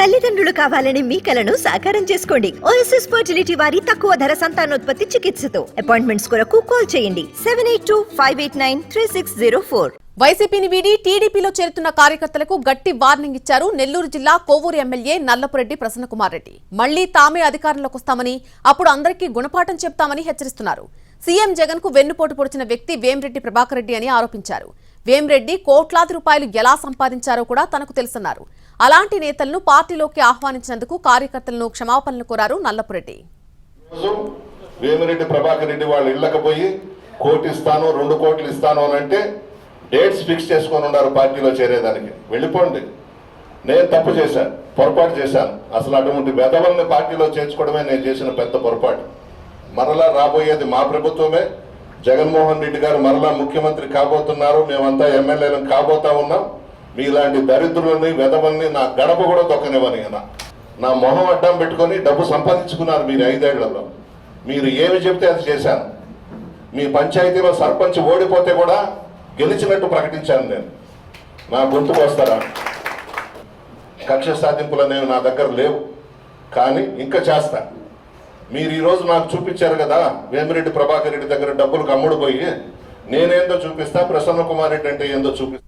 తల్లిదండ్రులు కావాలని మీ కలను సాకారం చేసుకోండి. ఓఎస్ఎస్ ఫర్టిలిటీ వారి తక్కువ ధర సంతానోత్పత్తి చికిత్సతో. అపాయింట్మెంట్స్ కొరకు కాల్ చేయండి. Seven eight two five eight nine three six zero four వైసీపీని వీడి టీడీపీలో చేరుతున్న కార్యకర్తలకు గట్టి వార్నింగ్ ఇచ్చారు నెల్లూరు జిల్లా కోవూరు ఎమ్మెల్యే నల్లపురెడ్డి ప్రసన్నకుమార్ రెడ్డి మళ్ళీ తామే అధికారంలోకి వస్తామని అప్పుడు అందరికీ గుణపాఠం చెప్తామని హెచ్చరిస్తున్నారు. సీఎం జగన్కు వెన్నుపోటు పొడిచిన వ్యక్తి వేమిరెడ్డి ప్రభాకర్ రెడ్డి అని ఆరోపించారు. వేమిరెడ్డి కోట్లాది రూపాయలు ఎలా సంపాదించారో కూడా తనకు తెలుసన్నారు. అలాంటి నేతలను పార్టీలోకి ఆహ్వానించినందుకు కార్యకర్తలను క్షమాపణలు కోరారు నల్లపురెడ్డి. వేమిరెడ్డి ప్రభాకర్ రెడ్డి వాళ్ళు ఇళ్ళకపోయి కోటి ఇస్తాను రెండు కోట్లు ఇస్తాను అని అంటే డేట్స్ ఫిక్స్ చేసుకొని ఉన్నారు పార్టీలో చేరేదానికి. వెళ్ళిపోండి. నేను తప్పు చేశాను పొరపాటు చేశాను. అసలు అటువంటి బెదవల్ని పార్టీలో చేర్చుకోవడమే నేను చేసిన పెద్ద పొరపాటు. మరలా రాబోయేది మా ప్రభుత్వమే జగన్మోహన్ రెడ్డి గారు మరలా ముఖ్యమంత్రి కాబోతున్నారు. మేమంతా ఎమ్మెల్యేలను కాబోతా ఉన్నాం. మీలాంటి దరిద్రులని వెదవల్ని నా గడప కూడా తొక్కనివ్వని అన్న నా మొహం అడ్డం పెట్టుకొని డబ్బు సంపాదించుకున్నారు మీరు ఐదేళ్ళలో. మీరు ఏమి చెప్తే అది చేశాను. మీ పంచాయతీలో సర్పంచ్ ఓడిపోతే కూడా గెలిచినట్టు ప్రకటించాను నేను. నా గొంతుకు వస్తారా కక్ష సాధింపులు అనేవి నా దగ్గర లేవు. కానీ ఇంకా చేస్తాను మీరు ఈరోజు నాకు చూపించారు కదా వేమిరెడ్డి ప్రభాకర్ రెడ్డి దగ్గర డబ్బులు కమ్ముడు పోయి నేనేందో చూపిస్తా ప్రసన్న కుమార్ రెడ్డి అంటే ఏందో చూపిస్తా.